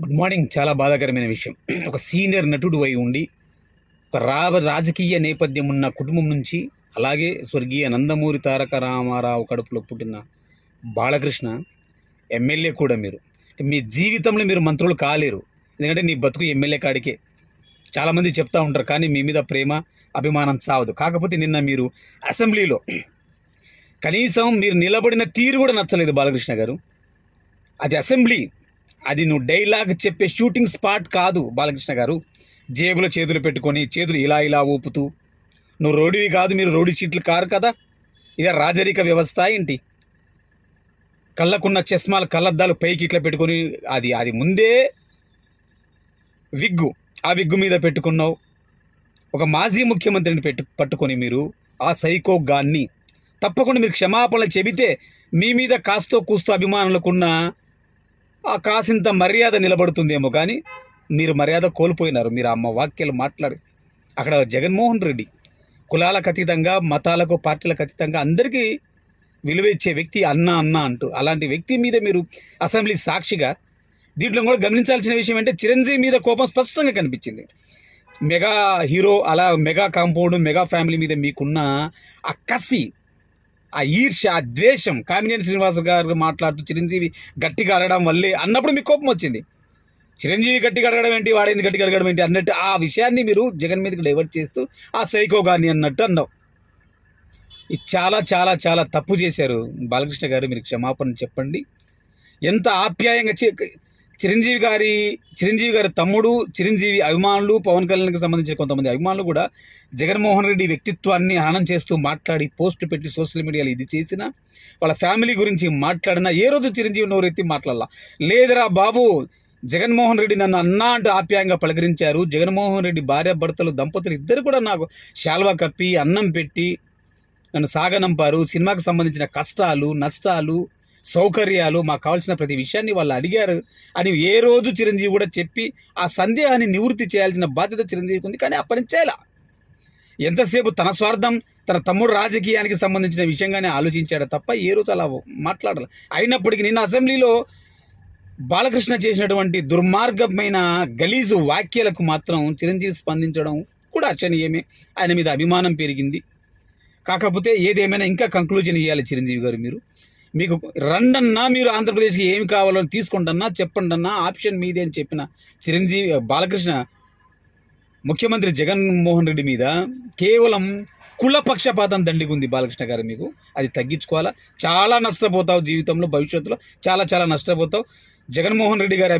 Good morning చాలా బాధాకరమైన విషయం. ఒక సీనియర్ నటుడు అయి ఉండి ఒక రా రాజకీయ నేపథ్యం ఉన్న కుటుంబం నుంచి అలాగే స్వర్గీయ నందమూరి తారక రామారావు కడుపులో పుట్టిన బాలకృష్ణ ఎమ్మెల్యే కూడా మీరు. మీ జీవితంలో మీరు మంత్రులు కాలేరు. ఎందుకంటే నీ బతుకు ఎమ్మెల్యే కాడికే. చాలామంది చెప్తా ఉంటారు కానీ మీ మీద ప్రేమ అభిమానం సావదు కాకపోతే నిన్న మీరు అసెంబ్లీలో కనీసం మీరు నిలబడిన తీరు కూడా నచ్చలేదు బాలకృష్ణ గారు. అది అసెంబ్లీ అది నువ్వు డైలాగ్ చెప్పే షూటింగ్ స్పాట్ కాదు బాలకృష్ణ గారు. జేబులో చేతులు పెట్టుకొని చేతులు ఇలా ఇలా ఊపుతూ నువ్వు రోడివి కాదు మీరు రోడి చీట్లు కారు కదా? ఇక రాజరిక వ్యవస్థ ఏంటి? కళ్ళకున్న చస్మాలు కళ్ళద్దాలు పైకి ఇట్లా పెట్టుకొని అది అది ముందే విగ్గు ఆ విగ్గు మీద పెట్టుకున్నావు. ఒక మాజీ ముఖ్యమంత్రిని పెట్టు పట్టుకొని మీరు ఆ సైకో గాన్ని తప్పకుండా మీరు క్షమాపణలు చెబితే మీ మీద కాస్తో కూస్తో అభిమానులకున్న కాసింత మర్యాద నిలబడుతుందేమో కానీ మీరు మర్యాద కోల్పోయినారు. మీరు అమ్మ వాక్యాలు మాట్లాడి అక్కడ జగన్మోహన్ రెడ్డి కులాలకు అతీతంగా మతాలకు పార్టీలకు అతీతంగా అందరికీ విలువ ఇచ్చే వ్యక్తి అన్న అన్న అంటూ అలాంటి వ్యక్తి మీద మీరు అసెంబ్లీ సాక్షిగా దీంట్లో కూడా గమనించాల్సిన విషయం అంటే చిరంజీవి మీద కోపం స్పష్టంగా కనిపించింది. మెగా హీరో అలా మెగా కాంపౌండ్ మెగా ఫ్యామిలీ మీద మీకున్న ఆ కసి ఆ ఈర్ష్య ఆ ద్వేషం కామినేని శ్రీనివాస గారు మాట్లాడుతూ చిరంజీవి గట్టిగా అడగడం వల్లే అన్నప్పుడు మీకు కోపం వచ్చింది. చిరంజీవి గట్టిగా అడగడం ఏంటి? వాడేంది గట్టిగా అడగడం ఏంటి? అన్నట్టు ఆ విషయాన్ని మీరు జగన్ మీదకి డైవర్ట్ చేస్తూ ఆ సైకో గాని అన్నట్టు అన్నావు. ఇది చాలా చాలా చాలా తప్పు చేశారు బాలకృష్ణ గారు. మీరు క్షమాపణ చెప్పండి. ఎంత ఆప్యాయంగా చే- చిరంజీవి గారి చిరంజీవి గారి తమ్ముడు చిరంజీవి అభిమానులు పవన్ కళ్యాణ్కి సంబంధించిన కొంతమంది అభిమానులు కూడా జగన్మోహన్ రెడ్డి వ్యక్తిత్వాన్ని హనం చేస్తూ మాట్లాడి పోస్ట్ పెట్టి సోషల్ మీడియాలో ఇది చేసిన వాళ్ళ ఫ్యామిలీ గురించి మాట్లాడినా ఏ రోజు చిరంజీవి నోరెత్తి మాట్లాడాల. లేదురా బాబు జగన్మోహన్ రెడ్డి నన్ను అన్నా అంటూ ఆప్యాయంగా పలకరించారు. జగన్మోహన్ రెడ్డి భార్య భర్తలు దంపతులు ఇద్దరు కూడా నాకు శాల్వా కప్పి అన్నం పెట్టి నన్ను సాగనంపారు. సినిమాకి సంబంధించిన కష్టాలు నష్టాలు సౌకర్యాలు మాకు కావాల్సిన ప్రతి విషయాన్ని వాళ్ళు అడిగారు. అని ఏ రోజు చిరంజీవి కూడా చెప్పి ఆ సందేహాన్ని నివృత్తి చేయాల్సిన బాధ్యత చిరంజీవికి ఉంది. కానీ ఆ పని చేయాల ఎంతసేపు తన స్వార్థం తన తమ్ముడు రాజకీయానికి సంబంధించిన విషయంగానే ఆలోచించాడు తప్ప ఏ రోజు అలా మాట్లాడాలి. అయినప్పటికీ నిన్న అసెంబ్లీలో బాలకృష్ణ చేసినటువంటి దుర్మార్గమైన గలీజు వాక్యాలకు మాత్రం చిరంజీవి స్పందించడం కూడా అచ్చనీయమే ఆయన మీద అభిమానం పెరిగింది. కాకపోతే ఏదేమైనా ఇంకా కంక్లూజన్ ఇవ్వాలి చిరంజీవి గారు మీరు. మీకు రండన్నా మీరు ఆంధ్రప్రదేశ్కి ఏమి కావాలో తీసుకుంటన్నా చెప్పండి అన్నా ఆప్షన్ మీదే అని చెప్పిన చిరంజీవి బాలకృష్ణ ముఖ్యమంత్రి జగన్మోహన్ రెడ్డి మీద కేవలం కుల పక్షపాతం దండిగుంది బాలకృష్ణ గారు మీకు. అది తగ్గించుకోవాలా? చాలా నష్టపోతావు జీవితంలో భవిష్యత్తులో. చాలా చాలా నష్టపోతావు. జగన్మోహన్ రెడ్డి గారు